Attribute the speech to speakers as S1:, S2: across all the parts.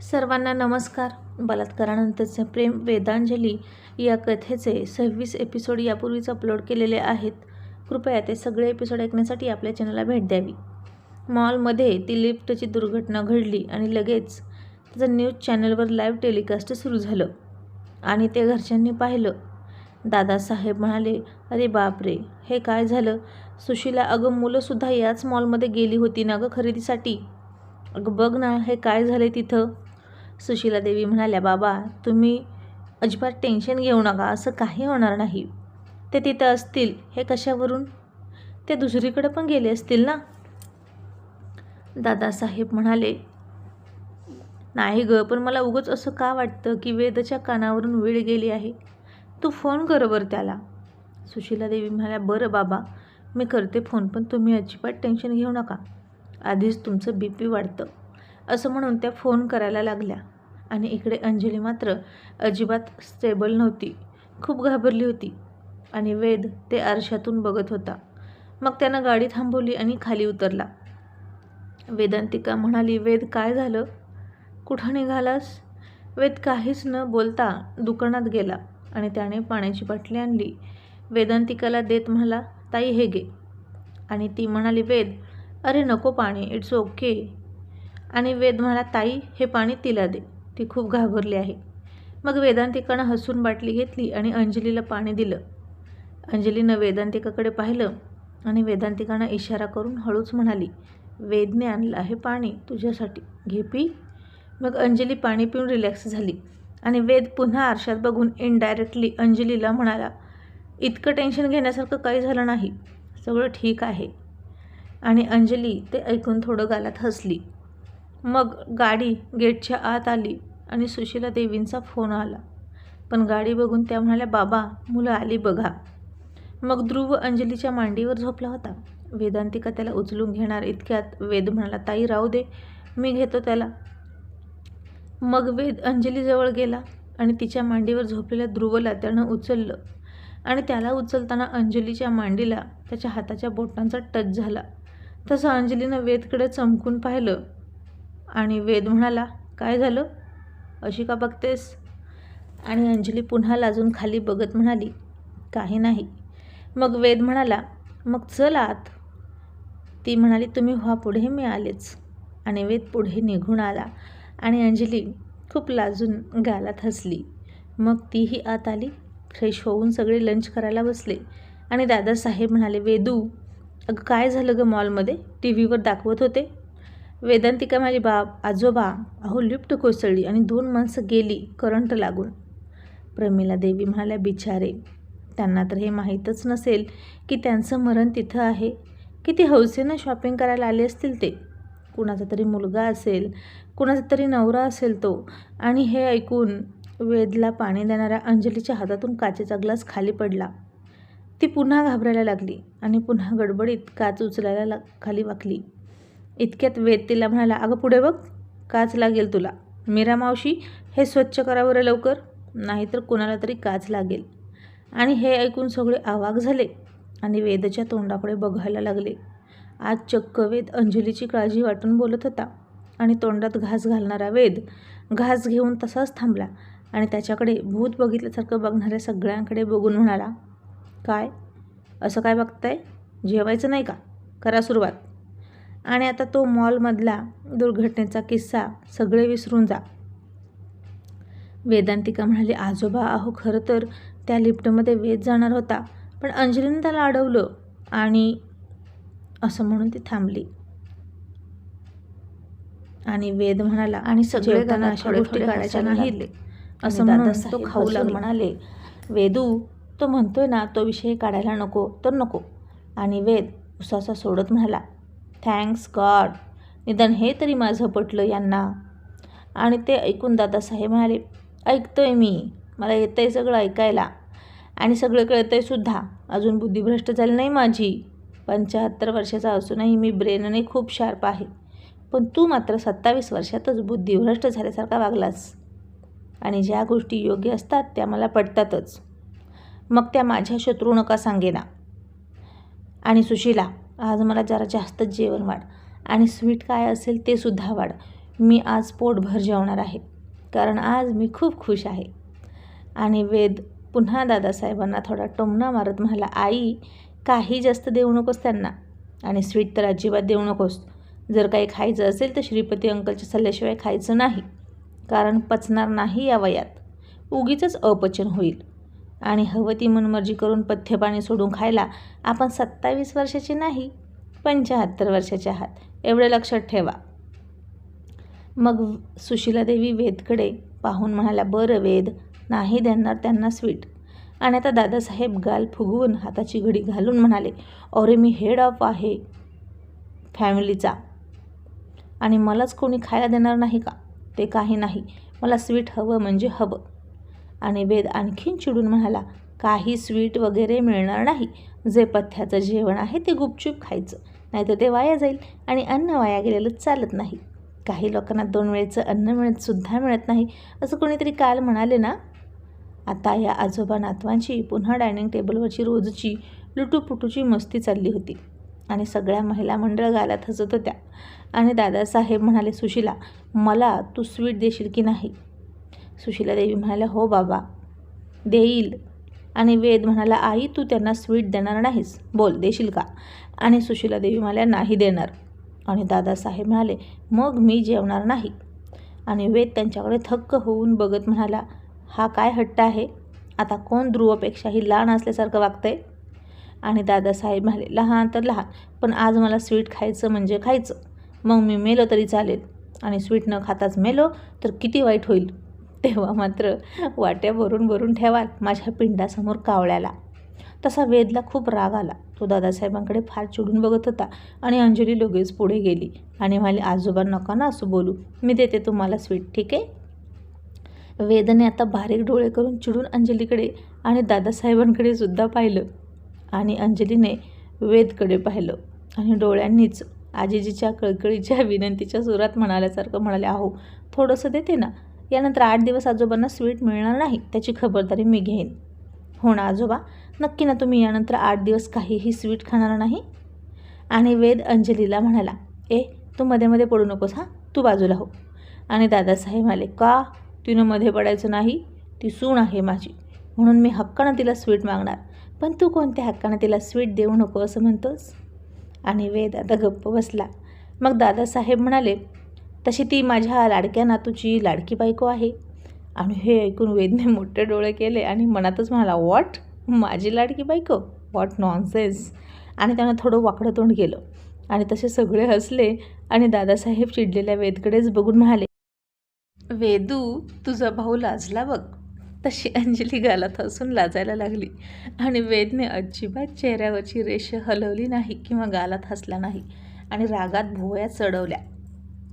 S1: सर्वांना नमस्कार. बलात्कारानंतरचे प्रेम वेदांजली या कथेचे सव्वीस एपिसोड यापूर्वीच अपलोड केलेले आहेत. कृपया ते सगळे एपिसोड ऐकण्यासाठी आपल्या चॅनलला भेट द्यावी. मॉलमध्ये ती लिफ्टची दुर्घटना घडली आणि लगेच त्याचं न्यूज चॅनलवर लाईव्ह टेलिकास्ट सुरू झालं आणि ते घरच्यांनी पाहिलं. दादासाहेब म्हणाले अरे बापरे हे काय झालं? सुशीला अगं मुलंसुद्धा याच मॉलमध्ये गेली होती ना गं खरेदीसाठी? अगं बघ ना हे काय झालं तिथं? सुशीला देवी म्हणाल्या बाबा तुम्ही अजिबात टेन्शन घेऊ नका असं काही होणार नाही. ते तिथं असतील हे कशावरून? ते दुसरीकडे पण गेले असतील ना? दादासाहेब म्हणाले नाही ग पण मला उगच असं का वाटतं की वेदच्या कानावरून वेळ गेली आहे? तू फोन कर बरं त्याला. सुशीला देवी म्हणाल्या बरं बाबा मी करते फोन पण तुम्ही अजिबात टेन्शन घेऊ नका. आधीच तुमचं बी पी वाढतं. असं म्हणून त्या फोन करायला लागल्या. आणि इकडे अंजली मात्र अजिबात स्टेबल नव्हती. खूप घाबरली होती. आणि वेद ते आरशातून बघत होता. मग त्यानं गाडी थांबवली आणि खाली उतरला. वेदांतिका म्हणाली वेद काय झालं? कुठं निघालास? वेद काहीच न बोलता दुकानात गेला आणि त्याने पाण्याची बाटली आणली. वेदांतिकाला देत म्हणाला ताई हे घे. आणि ती म्हणाली वेद अरे नको पाणी इट्स ओके आणि वेद म्हणा ताई हे पाणी तिला दे. ती खूप घाबरली आहे. मग वेदांतिकानं हसून बाटली घेतली आणि अंजलीला पाणी दिलं. अंजलीनं वेदांतिकाकडे पाहिलं आणि वेदांतिकानं इशारा करून हळूच म्हणाली वेदने आणलं आहे पाणी तुझ्यासाठी. घे पी. मग अंजली पाणी पिऊन रिलॅक्स झाली आणि वेद पुन्हा आरशात बघून इनडायरेक्टली अंजलीला म्हणाला इतकं टेन्शन घेण्यासारखं काही झालं नाही. सगळं ठीक आहे. आणि अंजली ते ऐकून थोडं गालात हसली. मग गाडी गेटच्या आत आली आणि सुशीला देवींचा फोन आला. पण गाडी बघून त्या म्हणाल्या बाबा मुलं आली बघा. मग ध्रुव अंजलीच्या मांडीवर झोपला होता. वेदांतिका त्याला उचलून घेणार इतक्यात वेद म्हणाला ताई राहू दे मी घेतो त्याला. मग वेद अंजलीजवळ गेला आणि तिच्या मांडीवर झोपलेल्या ध्रुवला त्यानं उचललं आणि त्याला उचलताना अंजलीच्या मांडीला त्याच्या हाताच्या बोटांचा टच झाला. तसं अंजलीनं वेदकडे चमकून पाहिलं आणि वेद म्हणाला काय झालं? अशी का बघतेस? आणि अंजली पुन्हा लाजून खाली बघत म्हणाली काही नाही. मग वेद म्हणाला मग चल आत. ती म्हणाली तुम्ही व्हा पुढे मी आलेच. आणि वेद पुढे निघून आला आणि अंजली खूप लाजून गालात हसली. मग तीही आत आली फ्रेश होऊन सगळे लंच करायला बसले. आणि दादासाहेब म्हणाले वेदू अगं काय झालं गं मॉलमध्ये? टी व्हीवर दाखवत होते. वेदांतिका माझी बाब आजोबा अहो लिफ्ट कोसळली आणि दोन माणसं गेली करंट लागून. प्रमिला देवी म्हणाल्या बिचारे त्यांना तर हे माहीतच नसेल की त्यांचं मरण तिथं आहे. किती हौसेनं शॉपिंग करायला आले असतील ते. कुणाचा तरी मुलगा असेल कुणाचा तरी नवरा असेल तो. आणि हे ऐकून वेदला पाणी देणाऱ्या अंजलीच्या हातातून काचेचा ग्लास खाली पडला. ती पुन्हा घाबरायला लागली आणि पुन्हा गडबडीत काच उचलायला लाग खाली वाकली. इतक्यात वेद तिला म्हणाला अगं पुढे बघ काच लागेल तुला. मीरा मावशी हे स्वच्छ करा बरं लवकर नाहीतर कुणाला तरी काच लागेल. आणि हे ऐकून सगळे आवाक झाले आणि वेदच्या तोंडाकडे बघायला लागले. आज चक्क वेद अंजलीची काळजी वाटून बोलत होता आणि तोंडात घास घालणारा वेद घास घेऊन तसाच थांबला आणि त्याच्याकडे भूत बघितल्यासारखं बघणाऱ्या सगळ्यांकडे बघून म्हणाला काय? असं काय बघताय? जेवायचं नाही का? करा सुरुवात. आणि आता तो मॉलमधला दुर्घटनेचा किस्सा सगळे विसरून जा. वेदांतिका म्हणाली आजोबा अहो खरं तर त्या लिफ्टमध्ये वेद जाणार होता पण अंजलीने त्याला अडवलं आणि असं म्हणून ती थांबली. आणि वेद म्हणाला आणि सगळे
S2: जेवताना
S1: अशा गोष्टी काढायच्या नाहीत.
S2: लागले.
S1: असं म्हणून तो खाऊ
S2: हसून
S1: लागला म्हणाले वेदू तो म्हणतोय ना तो विषय काढायला नको तर नको. आणि वेद उसासा सोडत म्हणाला थँक्स गॉड निदान हे तरी माझं पटलं यांना. आणि ते ऐकून दादासाहेब म्हणाले ऐकतोय मी. मला येतं आहे सगळं ऐकायला. आणि सगळं कळतं आहे सुद्धा. अजून बुद्धिभ्रष्ट झाली नाही माझी. पंच्याहत्तर वर्षाचा असूनही मी ब्रेनने खूप शार्प आहे. पण तू मात्र सत्तावीस वर्षातच बुद्धिभ्रष्ट झाल्यासारखा वागलास. आणि ज्या गोष्टी योग्य असतात त्या मला पटतातच. मग त्या माझ्या शत्रू नका सांगेना. आणि सुशीला आज मला जरा जास्तच जेवण वाढ आणि स्वीट काय असेल ते सुद्धा वाढ. मी आज पोटभर जेवणार आहे. कारण आज मी खूप खुश आहे. आणि वेद पुन्हा दादासाहेबांना थोडा टोमणा मारत म्हणाला आई काही जास्त देऊ नकोस त्यांना. आणि स्वीट तर अजिबात देऊ नकोस. जर काही खायचं असेल तर श्रीपती अंकलच्या सल्ल्याशिवाय खायचं नाही. कारण पचणार नाही या वयात. उगीच अपचन होईल. आणि हवं ती मनमर्जी करून पथ्यपाणी सोडून खायला आपण सत्तावीस वर्षाचे नाही पंच्याहत्तर वर्षाचे आहात. एवढं लक्षात ठेवा. मग सुशीलादेवी वेदकडे पाहून म्हणाल्या बरं वेद नाही देणार त्यांना स्वीट. आणि आता दादासाहेब गाल फुगवून हाताची घडी घालून म्हणाले अरे मी हेड ऑफ आहे फॅमिलीचा आणि मलाच कोणी खायला देणार नाही का? ते काही नाही. मला स्वीट हवं म्हणजे हवं. आणि वेद आणखीन चिडून म्हणाला काही स्वीट वगैरे मिळणार नाही. जे पथ्याचं जेवण आहे ते गुपचूप खायचं. नाहीतर ते वाया जाईल आणि अन्न वाया गेलेलं चालत नाही. काही लोकांना दोन वेळेचं अन्न मिळतसुद्धा मिळत नाही. असं कोणीतरी काल म्हणाले ना? आता या आजोबा नातवांची पुन्हा डायनिंग टेबलवरची रोजची लुटूपुटूची मस्ती चालली होती. आणि सगळ्या महिला मंडळ गालात हसत होत्या. आणि दादासाहेब म्हणाले सुशिला मला तू स्वीट देशील की नाही? सुशीला देवी म्हणाल्या हो बाबा देईल. आणि वेद म्हणाला आई तू त्यांना स्वीट देणार नाहीस. बोल देशील का? आणि सुशीला देवी म्हणाल्या नाही देणार. आणि दादासाहेब म्हणाले मग मी जेवणार नाही. आणि वेद त्यांच्याकडे थक्क होऊन बघत म्हणाला हा काय हट्ट आहे? आता कोण ध्रुवपेक्षाही लहान असल्यासारखं वागतंय? आणि दादासाहेब म्हणाले लहान तर लहान पण आज मला स्वीट खायचं म्हणजे खायचं. मग मी मेलो तरी चालेल. आणि स्वीट न खाताच मेलो तर किती वाईट होईल. तेव्हा मात्र वाट्या भरून भरून ठेवाल माझ्या पिंडासमोर कावळ्याला. तसा वेदला खूप राग आला. तो दादासाहेबांकडे फार चिडून बघत होता आणि अंजली लगेच पुढे गेली आणि म्हणाली आजोबा नका ना असं बोलू. मी देते तुम्हाला स्वीट ठीक आहे? वेदने आता बारीक डोळे करून चिडून अंजलीकडे आणि दादासाहेबांकडे सुद्धा पाहिलं आणि अंजलीने वेदकडे पाहिलं आणि डोळ्यांनीच आजीजीच्या कळकळीच्या विनंतीच्या सुरात म्हणाल्यासारखं म्हणाले अहो थोडंसं देते ना? यानंतर आठ दिवस आजोबांना स्वीट मिळणार नाही त्याची खबरदारी मी घेईन. हो ना आजोबा? नक्की ना तुम्ही यानंतर आठ दिवस काहीही स्वीट खाणार नाही? आणि वेद अंजलीला म्हणाला ए तू मध्ये मध्ये पडू नकोस हां? तू बाजूला हो. आणि दादासाहेब आले का? तिनं मध्ये पडायचं नाही? ती सून आहे माझी. म्हणून मी हक्कानं तिला स्वीट मागणार. पण तू कोणत्या हक्कानं तिला स्वीट देऊ नको असं म्हणतोस? आणि वेद आता गप्प बसला. मग दादासाहेब म्हणाले तशी ती माझ्या लाडक्या नातूची लाडकी बायको आहे. आणि हे ऐकून वेदने मोठे डोळे केले आणि मनातच म्हणाला वॉट माझी लाडकी बायको? वॉट नॉनसेन्स आणि त्यानं थोडं वाकडं तोंड केलं. आणि तसे सगळे हसले आणि दादासाहेब चिडलेल्या वेदकडेच बघून म्हणाले वेदू तुझा भाऊ लाजला बघ. तशी अंजली गालात हसून लाजायला लागली. आणि वेदने अजिबात चेहऱ्यावरची रेष हलवली नाही किंवा गालात हसला नाही. आणि रागात भुवया चढवल्या.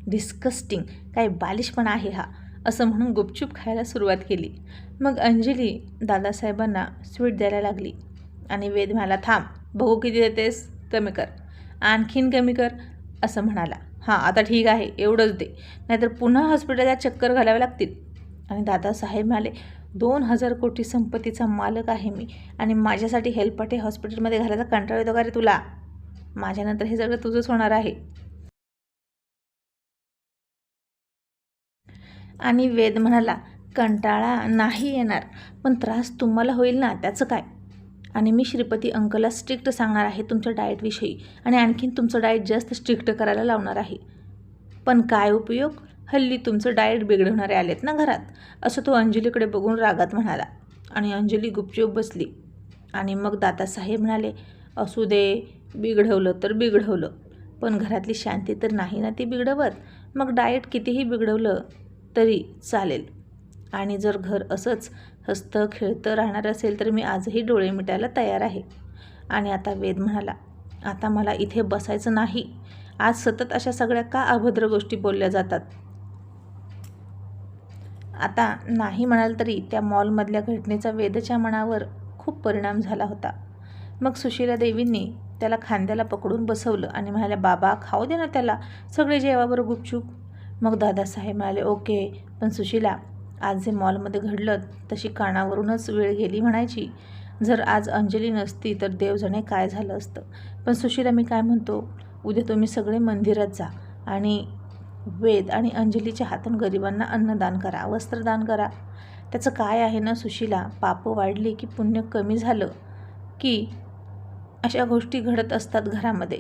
S1: डिस्कस्टिंग काय बालिशपणा आहे हा असं म्हणून गुपचूप खायला सुरुवात केली. मग अंजली दादासाहेबांना स्वीट द्यायला लागली आणि वेद म्हणाला थांब बघू किती देतेस? कमी कर. आणखीन कमी कर असं म्हणाला. हां आता ठीक आहे एवढंच दे. नाहीतर पुन्हा हॉस्पिटलला चक्कर घालावे लागतील. आणि दादासाहेब म्हणाले दोन हजार कोटी संपत्तीचा मालक आहे मी आणि माझ्यासाठी हेल्पटे हॉस्पिटलमध्ये घालायचा कंटाळ येतो का रे तुला? माझ्यानंतर हे सगळं तुझंच होणार आहे. आणि वेद म्हणाला कंटाळा नाही येणार पण त्रास तुम्हाला होईल ना त्याचं काय? आणि मी श्रीपती अंकला स्ट्रिक्ट सांगणार आहे तुमच्या डाएटविषयी आणि आणखीन तुमचं डाएट जास्त स्ट्रिक्ट करायला लावणार आहे. पण काय उपयोग? हल्ली तुमचं डाएट बिघडवणारे आलेत ना घरात असं तो अंजलीकडे बघून रागात म्हणाला. आणि अंजली गुपचूप बसली. आणि मग दादासाहेब म्हणाले असू दे बिघडवलं तर बिघडवलं पण घरातली शांती तर नाही ना ती बिघडवत. मग डाएट कितीही बिघडवलं तरी चालेल. आणि जर घर असंच हसतं खेळतं राहणार असेल तर मी आजही डोळे मिटायला तयार आहे. आणि आता वेद म्हणाला आता मला इथे बसायचं नाही. आज सतत अशा सगळ्या का अभद्र गोष्टी बोलल्या जातात? आता नाही म्हणाल तरी त्या मॉलमधल्या घटनेचा वेदच्या मनावर खूप परिणाम झाला होता. मग सुशीला देवींनी त्याला खांद्याला पकडून बसवलं आणि म्हणाल्या बाबा खाऊ दे ना त्याला. सगळे जेवावर गुपचूप. मग दादासाहेब म्हणाले ओके पण सुशीला आज जे मॉलमध्ये घडलं तशी कानावरूनच वेळ गेली म्हणायची. जर आज अंजली नसती तर देवजणे काय झालं असतं? पण सुशीला मी काय म्हणतो उद्या तुम्ही सगळे मंदिरात जा आणि वेद आणि अंजलीच्या हातून गरिबांना अन्नदान करा वस्त्रदान करा. त्याचं काय आहे ना सुशीला पापं वाढली की पुण्य कमी झालं की अशा गोष्टी घडत असतात घरामध्ये.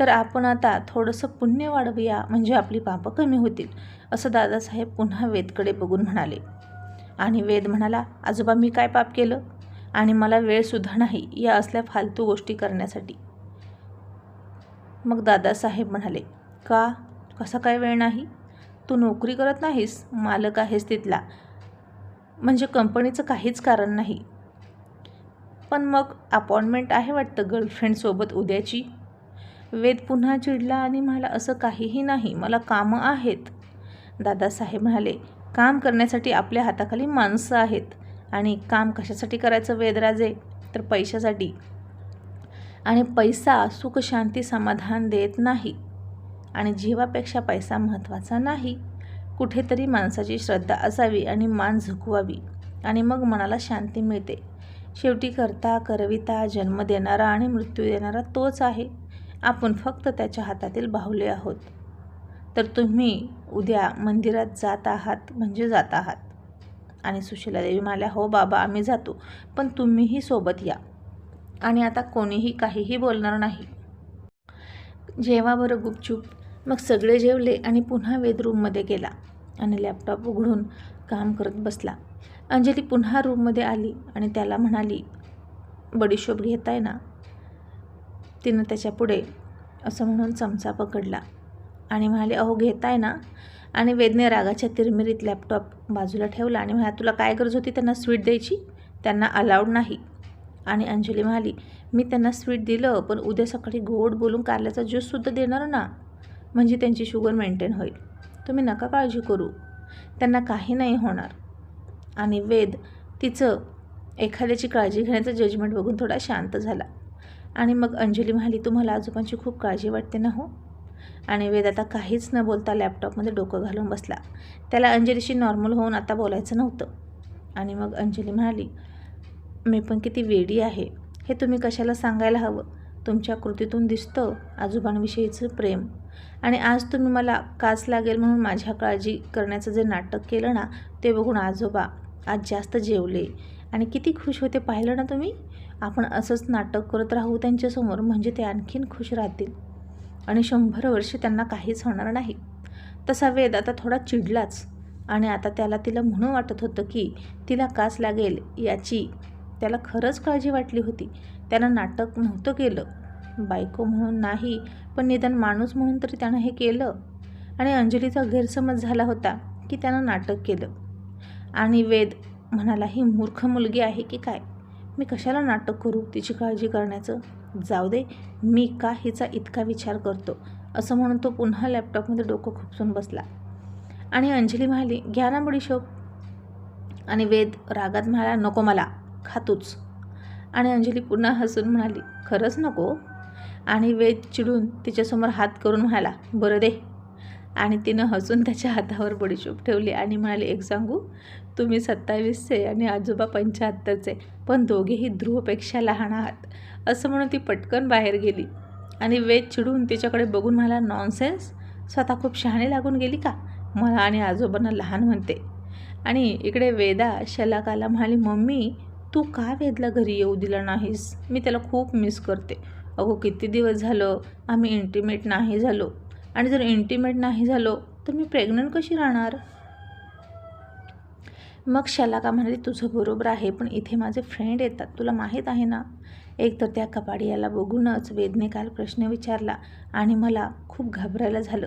S1: तर आपण आता थोडंसं पुण्य वाढवूया म्हणजे आपली पापं कमी होतील असं दादासाहेब पुन्हा वेदकडे बघून म्हणाले. आणि वेद म्हणाला आजोबा मी काय पाप केलं? आणि मला वेळसुद्धा नाही या असल्या फालतू गोष्टी करण्यासाठी. मग दादासाहेब म्हणाले का? कसा काय वेळ नाही? तू नोकरी करत नाहीस मालक आहेस तिथला. म्हणजे कंपनीचं काहीच कारण नाही. पण मग अपॉइंटमेंट आहे वाटतं गर्लफ्रेंडसोबत उद्याची? वेद पुन्हा चिडला आणि म्हणाला असं काहीही नाही मला कामं आहेत. दादासाहेब म्हणाले काम करण्यासाठी आपल्या हाताखाली माणसं आहेत आणि काम कशासाठी करायचं वेदराजे? तर पैशासाठी. आणि पैसा सुख शांती समाधान देत नाही. आणि जीवापेक्षा पैसा महत्त्वाचा नाही. कुठेतरी माणसाची श्रद्धा असावी आणि मान झुकवावी आणि मग मनाला शांती मिळते. शेवटी करता करविता जन्म देणारा आणि मृत्यू देणारा तोच आहे. आपण फक्त त्याच्या हातातील बाहुले आहोत. तर तुम्ही उद्या मंदिरात जात आहात म्हणजे जात आहात. आणि सुशीला देवी म्हणाल्या हो बाबा आम्ही जातो पण तुम्हीही सोबत या. आणि आता कोणीही काहीही बोलणार नाही. जेवा बरं गुपचूप मग सगळे जेवले आणि पुन्हा वेद रूममध्ये गेला आणि लॅपटॉप उघडून काम करत बसला. अंजली पुन्हा रूममध्ये आली आणि त्याला म्हणाली बडीशोप घेताय ना? तिनं त्याच्यापुढे असं म्हणून चमचा पकडला आणि म्हणाले अहो घेताय ना? आणि वेदने रागाच्या तिरमिरीत लॅपटॉप बाजूला ठेवला आणि म्हणाला तुला काय गरज होती त्यांना स्वीट द्यायची? त्यांना अलाउड नाही. आणि अंजली म्हणाली मी त्यांना स्वीट दिलं पण उद्या सकाळी गोड बोलून कारल्याचा ज्यूससुद्धा देणार ना? म्हणजे त्यांची शुगर मेंटेन होईल. तुम्ही नका काळजी करू. त्यांना काही नाही होणार. आणि वेद तिचं एखाद्याची काळजी घेण्याचं जजमेंट बघून थोडा शांत झाला. आणि मग अंजली म्हणाली तुम्हाला आजोबांची खूप काळजी वाटते ना हो? आणि वेद आता काहीच न बोलता लॅपटॉपमध्ये डोकं घालून बसला. त्याला अंजलीशी नॉर्मल होऊन आता बोलायचं नव्हतं. आणि मग अंजली म्हणाली मी पण किती वेडी आहे. हे तुम्ही कशाला सांगायला हवं? तुमच्या कृतीतून दिसतं आजोबांविषयीचं प्रेम. आणि आज तुम्ही मला काच लागेल म्हणून माझ्या काळजी करण्याचं जे नाटक केलं ना ते बघून आजोबा आज जास्त जेवले. आणि किती खुश होते पाहिलं ना तुम्ही? आपण असंच नाटक करत राहू त्यांच्यासमोर म्हणजे ते आणखीन खुश राहतील. आणि शंभर वर्षे त्यांना काहीच होणार नाही. तसा वेद आता थोडा चिडलाच. आणि आता त्याला तिला म्हणून वाटत होतं की तिला कास लागेल याची त्याला खरंच काळजी वाटली होती. त्यानं नाटक नव्हतं केलं. बायको म्हणून नाही पण निदान माणूस म्हणून तरी त्यानं हे केलं. आणि अंजलीचा गैरसमज झाला होता की त्यानं नाटक केलं. आणि वेद म्हणाला ही मूर्ख मुलगी आहे की काय? मी कशाला नाटक करू तिची काळजी करण्याचं? जाऊ दे मी का हिचा इतका विचार करतो? असं म्हणून तो पुन्हा लॅपटॉपमध्ये डोकं खुपसून बसला. आणि अंजली म्हणाली घ्या ना बडीशोप आणि वेद रागात म्हणाला नको मला खातूच. आणि अंजली पुन्हा हसून म्हणाली खरंच नको? आणि वेद चिडून तिच्यासमोर हात करून म्हणाला बरं दे. आणि तिनं हसून त्याच्या हातावर बडीशोप ठेवली आणि म्हणाली एक सांगू? तुम्ही सत्तावीसचे आणि आजोबा पंच्याहत्तरचे पण दोघेही ध्रुवपेक्षा लहान आहात. असं म्हणून ती पटकन बाहेर गेली. आणि वेद चिडून तिच्याकडे बघून मला नॉनसेन्स स्वतः खूप शहाणे लागून गेली का? मला आणि आजोबांना लहान म्हणते. आणि इकडे वेदा शलाकाला म्हणाली मम्मी तू का वेदला घरी येऊ दिला नाहीस? मी त्याला खूप मिस करते. अगो किती दिवस झालं आम्ही इंटिमेट नाही झालो. आणि जर इंटिमेट नाही झालो तर मी प्रेग्नंट कशी राहणार? मग शलाका म्हणाली तुझं बरोबर आहे पण इथे माझे फ्रेंड येतात. तुला माहीत आहे ना? एक तर त्या कपाडियाला बघूनच वेदने काल प्रश्न विचारला आणि मला खूप घाबरायला झालं.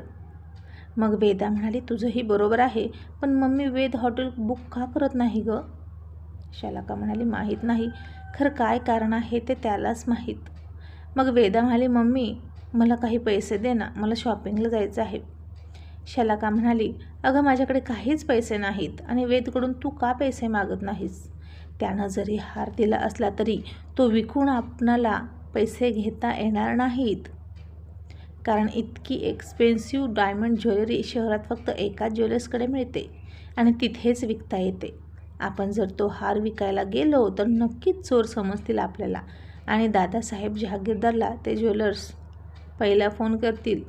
S1: मग वेदा म्हणाली तुझंही बरोबर आहे पण मम्मी वेद हॉटेल बुक का करत नाही गं? शलाका म्हणाली माहीत नाही. खरं काय कारण आहे ते त्यालाच माहीत. मग वेदा म्हणाली मम्मी मला काही पैसे दे ना. मला शॉपिंगला जायचं आहे. शलाका म्हणाली अगं माझ्याकडे काहीच पैसे नाहीत आणि वेदकडून तू का पैसे मागत नाहीस? त्यानं जरी हार दिला असला तरी तो विकून आपणाला पैसे घेता येणार नाहीत. कारण इतकी एक्सपेन्सिव्ह डायमंड ज्वेलरी शहरात फक्त एकाच ज्वेलर्सकडे मिळते आणि तिथेच विकता येते. आपण जर तो हार विकायला गेलो तर नक्कीच चोर समजतील आपल्याला आणि दादासाहेब जहागीरदारला ते ज्वेलर्स पहिला फोन करतील.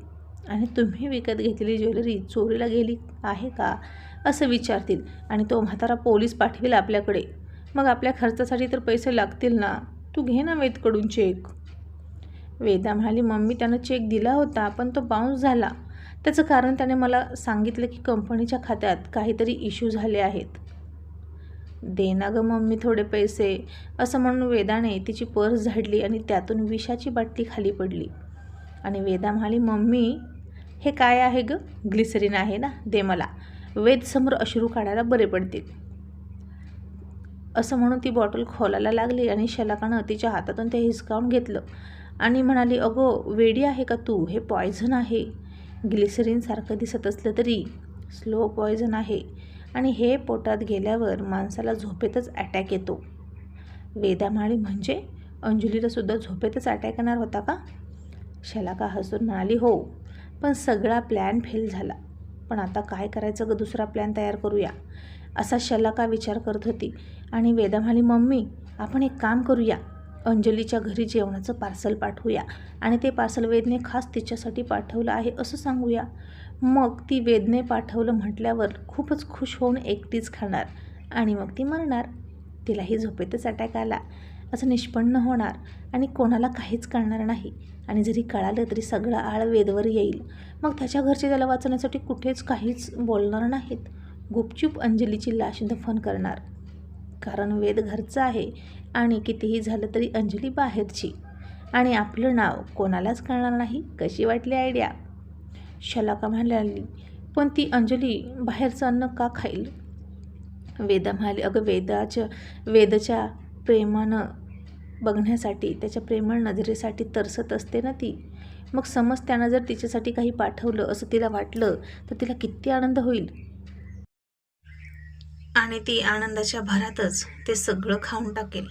S1: आणि तुम्ही विकत घेतलेली ज्वेलरी चोरीला गेली आहे का? असं विचारतील. आणि तो म्हातारा पोलीस पाठवेल आपल्याकडे. मग आपल्या खर्चासाठी तर पैसे लागतील ना. तू घे ना वेदकडून चेक वेदा म्हणाली मम्मी त्यानं चेक दिला होता पण तो बाउन्स झाला. त्याचं कारण त्याने मला सांगितलं की कंपनीच्या खात्यात काहीतरी इश्यू झाले आहेत. दे ना गं मम्मी थोडे पैसे. असं म्हणून वेदाने तिची पर्स झाडली आणि त्यातून विषाची बाटली खाली पडली. आणि वेदा म्हणाली मम्मी हे काय आहे गं? ग्लिसरीन आहे ना? दे मला. वेदसमोर अश्रू काढायला बरे पडतील. असं म्हणून ती बॉटल खोलायला लागली आणि शलाकानं तिच्या हातातून ते हिसकावून घेतलं. आणि म्हणाली अगो वेडी आहे का तू? हे पॉयझन आहे. ग्लिसरीनसारखं दिसत असलं तरी स्लो पॉयझन आहे. आणि हे पोटात गेल्यावर माणसाला झोपेतच अटॅक येतो. वेदा म्हणाली म्हणजे? अंजुलीलासुद्धा झोपेतच अटॅक येणार होता का? शलाका हसून म्हणाली हो. पण सगळा प्लॅन फेल झाला. पण आता काय करायचं ग दुसरा प्लॅन तयार करूया? असा शलाका विचार करत होती. आणि वेदा म्हणाली मम्मी आपण एक काम करूया. अंजलीच्या घरी जेवणाचं पार्सल पाठवूया. आणि ते पार्सल वेदने खास तिच्यासाठी पाठवलं आहे असं सांगूया. मग ती वेदने पाठवलं म्हटल्यावर खूपच खुश होऊन एकटीच खाणार. आणि मग ती मरणार. तिलाही झोपेतच अटॅक आला. असं निष्पन्न होणार आणि कोणाला काहीच कळणार नाही. आणि जरी कळालं तरी सगळं आळ वेदवर येईल. मग त्याच्या घरचे त्याला वाचवण्यासाठी कुठेच काहीच बोलणार नाहीत. गुपचूप अंजलीची लाश दफन करणार. कारण वेद घरचं आहे आणि कितीही झालं तरी अंजली बाहेरची. आणि आपलं नाव कोणालाच कळणार नाही. कशी वाटली आयडिया शलाका म्हणाली पण ती अंजली बाहेरचं अन्न का खाईल? वेदा म्हणाली अगं वेदाच्या वेदच्या प्रेमानं बघण्यासाठी त्याच्या प्रेमळ नजरेसाठी तरसत असते ना ती. मग समज त्यानं जर तिच्यासाठी काही पाठवलं असं तिला वाटलं तर तिला किती आनंद होईल? आणि ती आनंदाच्या भरातच ते सगळं खाऊन टाकेल.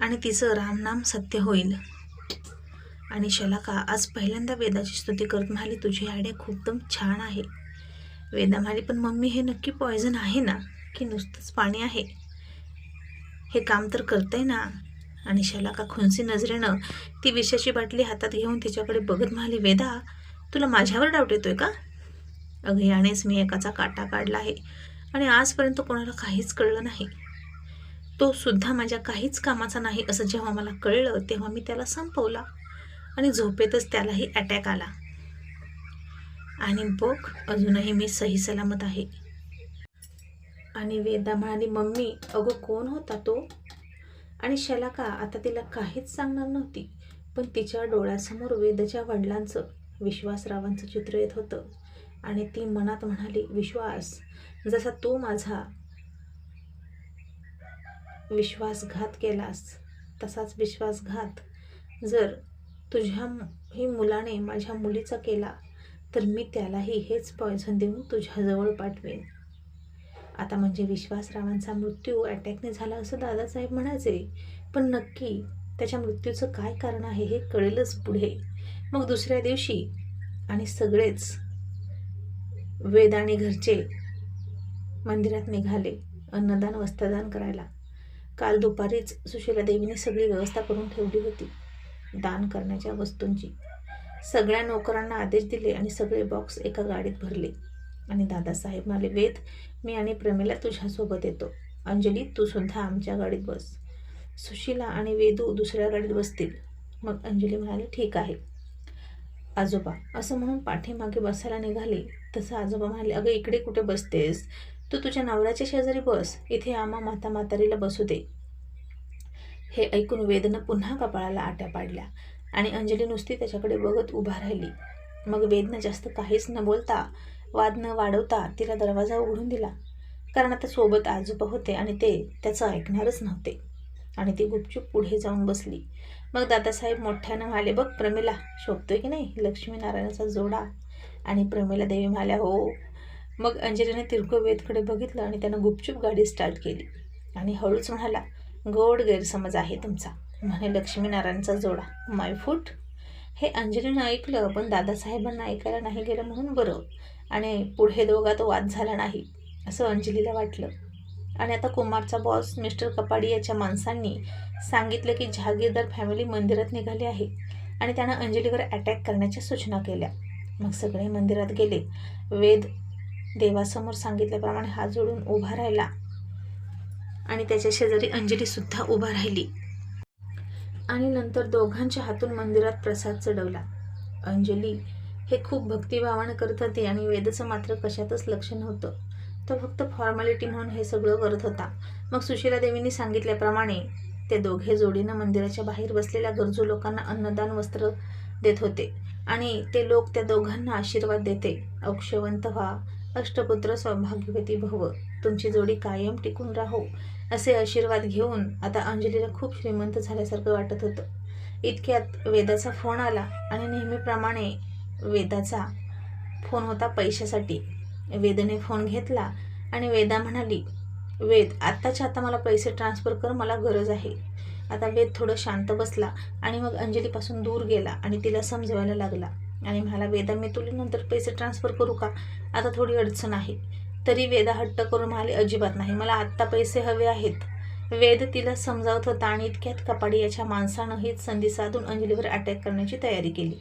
S1: आणि तिचं रामनाम सत्य होईल. आणि शलाका आज पहिल्यांदा वेदाची स्तुती करत म्हणाली तुझी आयडिया खूपदम छान आहे. वेदा म्हणाली पण मम्मी हे नक्की पॉयझन आहे ना? की नुसतंच पाणी आहे? हे काम तर करतंय ना. आणि शलाका खुनसी नजरेनं ती विषाची बाटली हातात घेऊन तिच्याकडे बघत म्हणाली वेदा तुला माझ्यावर डाऊट येतोय का? अगं यानेच मी एकाचा काटा काढला आहे आणि आजपर्यंत कोणाला काहीच कळलं नाही. तो सुद्धा माझ्या काहीच कामाचा नाही असं जेव्हा मला कळलं तेव्हा मी त्याला संपवला आणि झोपेतच त्यालाही अटॅक आला. आणि बघ अजूनही मी सही सलामत आहे. आणि वेदा म्हणाली मम्मी अगं कोण होता तो? आणि शलाका आता तिला काहीच सांगणार नव्हती पण तिच्या डोळ्यासमोर वेदच्या वडिलांचं विश्वासरावांचं चित्र येत होतं. आणि ती मनात म्हणाली विश्वास जसा तू माझा विश्वासघात केलास तसाच विश्वासघात. जर तुझ्या ही मुलाने माझ्या मुलीचा केला तर मी त्यालाही हेच पॉयझन देऊन तुझ्याजवळ पाठवेन. आता म्हणजे विश्वासरावांचा मृत्यू अटॅकने झाला असं दादासाहेब म्हणायचे पण नक्की त्याच्या मृत्यूचं काय कारण आहे हे कळेलच पुढे. मग दुसऱ्या दिवशी आणि सगळेच वेद आणि घरचे मंदिरात निघाले अन्नदान वस्त्रदान करायला. काल दुपारीच सुशीला देवीने सगळी व्यवस्था करून ठेवली होती दान करण्याच्या वस्तूंची. सगळ्या नोकरांना आदेश दिले आणि सगळे बॉक्स एका गाडीत भरले. आणि दादासाहेब म्हणाले वेद मी आणि प्रमेला तुझ्यासोबत येतो. अंजली तू सुद्धा आमच्या गाडीत बस. सुशीला आणि वेदू दुसऱ्या गाडीत बसतील. मग अंजली म्हणाली ठीक आहे. आजोबा असं म्हणून पाठीमागे बसायला निघाले. तसं आजोबा म्हणाले अगं इकडे कुठे बसतेस? तू तुझ्या नवऱ्याच्या शेजारी बस. इथे आम्हा माता म्हातारीला बसू दे. हे ऐकून वेदनं पुन्हा कपाळाला आट्या पाडल्या आणि अंजली नुसती त्याच्याकडे बघत उभा राहिली. मग वेदनं जास्त काहीच न बोलता वाद न वाढवता तिला दरवाजा उघडून दिला. कारण आता सोबत आजोबा होते आणि ते त्याचं ऐकणारच नव्हते. आणि ती गुपचूप पुढे जाऊन बसली. मग दादासाहेब मोठ्यानं म्हणाले बघ प्रमिला शोभतोय की नाही? लक्ष्मीनारायणाचा जोडा. आणि प्रमिला देवी म्हणाल्या हो. मग अंजलीने तिरको वेदकडे बघितलं आणि त्यानं गुपचूप गाडी स्टार्ट केली. आणि हळूच म्हणाला गोड गैरसमज आहे तुमचा. म्हणे लक्ष्मीनारायणचा जोडा. माय फूट हे अंजलीनं ऐकलं पण दादासाहेबांना ऐकायला नाही गेलं म्हणून बरं. आणि पुढे दोघात वाद झाला नाही असं अंजलीला वाटलं. आणि आता कुमारचा बॉस मिस्टर कपाडी याच्या माणसांनी सांगितलं की जहागीरदार फॅमिली मंदिरात निघाली आहे आणि त्यानं अंजलीवर अटॅक करण्याच्या सूचना केल्या. मग सगळे मंदिरात गेले. वेद देवासमोर सांगितल्याप्रमाणे हात जोडून उभा राहिला आणि त्याच्या शेजारी अंजलीसुद्धा उभा राहिली. आणि नंतर दोघांच्या हातून मंदिरात प्रसाद चढवला. अंजली हे खूप भक्तिभावानं करत होते आणि वेदचं मात्र कशातच लक्ष नव्हतं तो फक्त फॉर्मॅलिटी म्हणून हे सगळं करत होता. मग सुशीला देवींनी सांगितल्याप्रमाणे ते दोघे जोडीनं मंदिराच्या बाहेर बसलेल्या गरजू लोकांना अन्नदान वस्त्र देत होते आणि ते लोक त्या दोघांना आशीर्वाद देते. औक्षवंत व्हा अष्टपुत्र सौभाग्यवती भव तुमची जोडी कायम टिकून राहो असे आशीर्वाद घेऊन आता अंजलीला खूप श्रीमंत झाल्यासारखं वाटत होतं. इतक्यात वेदाचा फोन आला आणि नेहमीप्रमाणे वेदाचा फोन होता पैशासाठी. वेदने फोन घेतला आणि वेदा म्हणाली वेद आत्ताच्या आता मला पैसे ट्रान्सफर कर मला गरज आहे. आता वेद थोडं शांत बसला आणि मग अंजलीपासून दूर गेला आणि तिला समजवायला लागला. आणि म्हणाला वेदा मी तुला नंतर पैसे ट्रान्सफर करू का? आता थोडी अडचण आहे. तरी वेदा हट्ट करून म्हणाले अजिबात नाही मला आत्ता पैसे हवे आहेत. वेद तिला समजावत होता आणि इतक्यात कपाडी याच्या माणसानं हीच संधी साधून अंजलीवर अटॅक करण्याची तयारी केली.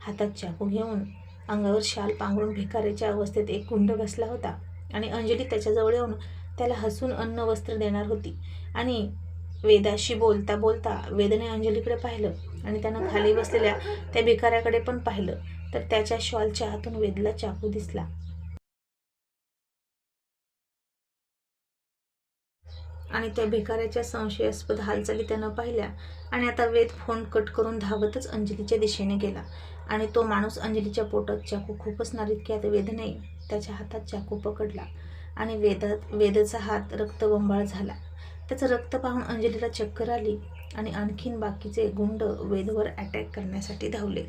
S1: हातात चाकू घेऊन अंगावर शाल पांघरून भिकाऱ्याच्या अवस्थेत एक गुंड बसला होता आणि अंजली त्याच्याजवळ येऊन त्याला हसून अन्न वस्त्र देणार होती. आणि वेदाशी बोलता बोलता वेदने अंजलीकडे पाहिलं आणि त्यानं खाली बसलेल्या त्या भिकाऱ्याकडे पण पाहिलं. तर त्याच्या शॉलच्या हातून वेदला चाकू दिसला. आणि त्या भिकाऱ्याच्या संशयास्पद हालचाली त्यानं पाहिल्या आणि आता वेद फोन कट करून धावतच अंजलीच्या दिशेने गेला. आणि तो माणूस अंजलीच्या पोटात चाकू खुपसणार इतक्यात वेदने त्याच्या हातात चाकू पकडला आणि वेदात वेदचा हात रक्तबंबाळ झाला. त्याचं रक्त पाहून अंजलीला चक्कर आली आणि आणखीन बाकीचे गुंड वेदवर अटॅक करण्यासाठी धावले.